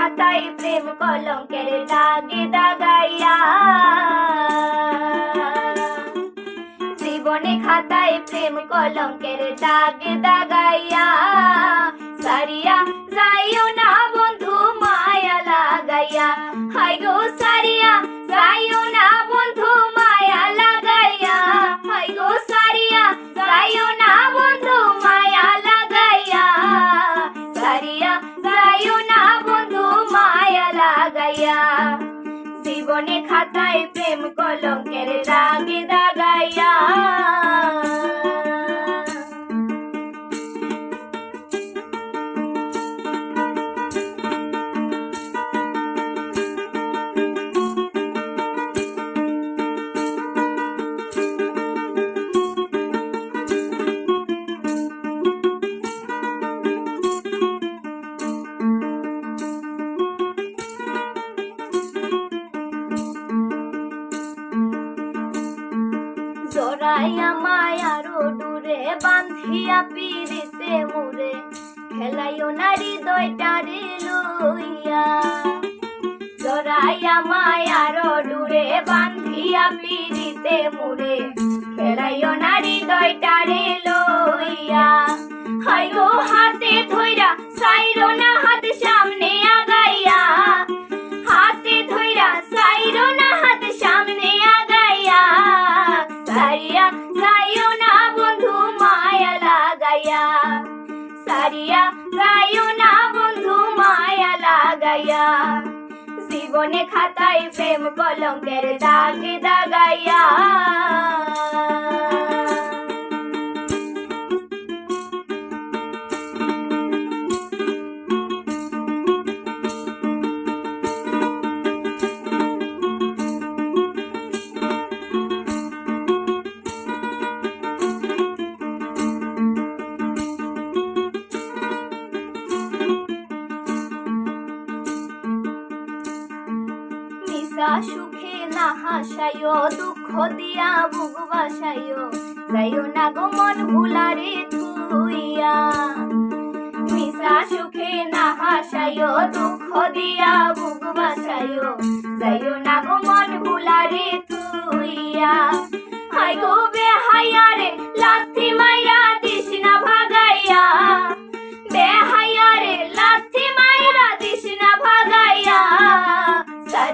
খাতায় প্রেম কলঙ্কের দাগে দাগাইয়া। জীবনে খাতায় প্রেম কলঙ্কের দাগে দাগাইয়া। সারিয়া যাইও না বন্ধু, মায়া লাগাইয়া। হাই গো সারিয়া, যাইও না বন্ধু, মায়া লাগাইয়া। হাই গো সারিয়া, যাইও না বন্ধু, মায়া লাগাইয়া। সারিয়া যাইও না লাগাইয়া জীবনে খাতায় প্রেম কলঙ্কের দাগে জোড়াইয়া মায়ারো ডুরে বান্ধিয়া পিড়িতে মুরে, খেলাইও নারী দইটারে লইয়া। জোড়াইয়া মায়ারো ডুরে বান্ধিয়া পিড়িতে মুরে, খেলাইও নারী দইটারে যাইও না বন্ধু, মায়া লাগাইয়া সারিয়া যাইও না বন্ধু, মায়া লাগাইয়া জীবনে খাতায় প্রেম কলঙ্কের দাগ দাগাইয়া মিশা সুখে না হাসায়ো, দুঃখ দিয়া বুক বাসায়ো। যাইও না গো মন ভুলারে থুইয়া। মিশা সুখে না হাসায়ো, দুঃখ দিয়া বুক বাসায়ো। যাইও না গো মন ভুলারে থুইয়া। হাই গো বে হায়ারে লাথি মাইরা